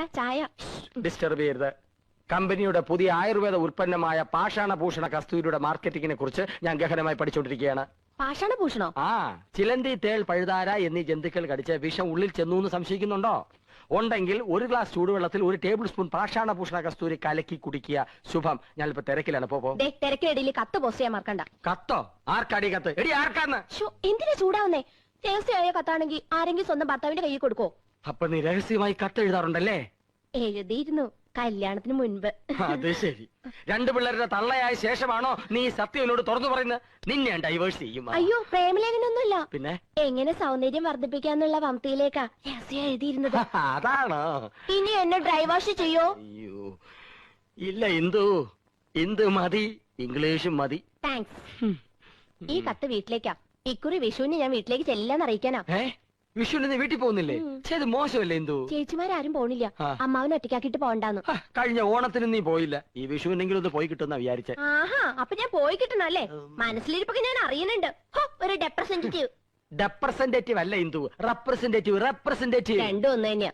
ചായ. ഡിസ്റ്റർബ് ചെയ്യരുത്. കമ്പനിയുടെ പുതിയ ആയുർവേദ ഉൽപ്പന്നമായ പാഷാണഭൂഷണ കസ്തൂരിയുടെ മാർക്കറ്റിംഗിനെ കുറിച്ച് ഞാൻ ഗഹനമായി പഠിച്ചുകൊണ്ടിരിക്കുകയാണ് പാഷാണഭൂഷണോ? ആ ചിലന്തി തേൾ പഴുതാര എന്നീ ജന്തുക്കൾ കടിച്ച് വിഷം ഉള്ളിൽ ചെന്നു എന്ന് സംശയിക്കുന്നുണ്ടോ? ഉണ്ടെങ്കിൽ ഒരു ഗ്ലാസ് ചൂടുവെള്ളത്തിൽ ഒരു ടേബിൾ സ്പൂൺ പാഷാണഭൂഷണ കസ്തൂരി കലക്കി കുടിക്കുക. ശുഭം. ഞാനിപ്പോ തിരക്കിലാണ്. പോ പോ. ദേ തിരക്കിനിടയിൽ കത്ത് പോസ്റ്റ് ചെയ്യാൻ മറക്കണ്ട. കത്തോ? ആർക്കാടി കത്ത്? എടി ആർക്കാന്ന്? എന്തിനാ ചൂടാവുന്നേ? രഹസ്യമായ കത്താണെങ്കിൽ ആരെങ്കിലും സ്വന്തം ഭർത്താവിന്റെ കയ്യിൽ കൊടുക്കോ അപ്പൊ നീ രഹസ്യമായി കത്തെഴുതാറുണ്ടല്ലേ എഴുതിയിരുന്നു. കല്യാണത്തിന് മുൻപ്. അത് ശരി. രണ്ടു പിള്ളേരുടെ തള്ളയായ ശേഷമാണോ നീ സത്യം എന്നോട് തുറന്നു പറയുന്നത്? നിന്നെ ഡൈവേഴ്സ് ചെയ്യും. അയ്യോ പ്രേമലേഖനൊന്നുമില്ല. പിന്നെ? എങ്ങനെ സൗന്ദര്യം വർദ്ധിപ്പിക്കാന്നുള്ള വംതിയിലേക്കാ രഹസ്യം എഴുതിയിരുന്നത്. അതാണോ? ഇനി എന്നെ ഡ്രൈവാഷ് ചെയ്യോ? അയ്യോ. ഇല്ല ഇന്ദു. ഇന്ദു മതി. ഇംഗ്ലീഷും മതി. താങ്ക്സ് ഈ കത്ത് വീട്ടിലേക്കാ. ഇക്കുറി വിഷുവിന് ഞാൻ വീട്ടിലേക്ക് ചെല്ലാന്ന് അറിയിക്കാനാ. ഏ? വിഷുവിന് വീട്ടിൽ പോകുന്നില്ലേ. ചെയ്ത് മോശമല്ലേ ഇന്ദു ചേച്ചിമാരും പോണില്ല. അമ്മാവനെ ഒറ്റയ്ക്കാക്കിട്ട് പോണ്ടാന്ന് കഴിഞ്ഞ ഓണത്തിന് നീ പോയില്ല. ഈ വിഷുവിനെങ്കിലും ഒന്ന് പോയി കിട്ടുന്ന വിചാരിച്ച. ആഹാ അപ്പൊ ഞാൻ പോയി കിട്ടണല്ലേ മനസ്സിലിരിപ്പൊക്കെ ഞാൻ അറിയുന്നുണ്ട്. ഒരു റെപ്രസെന്റേറ്റീവ് റെപ്രസെന്റേറ്റീവ് അല്ല ഇന്ദു റെപ്രസെന്റേറ്റീവ് റെപ്രസെന്റേറ്റീവ് രണ്ടും ഒന്ന് തന്നെയാ.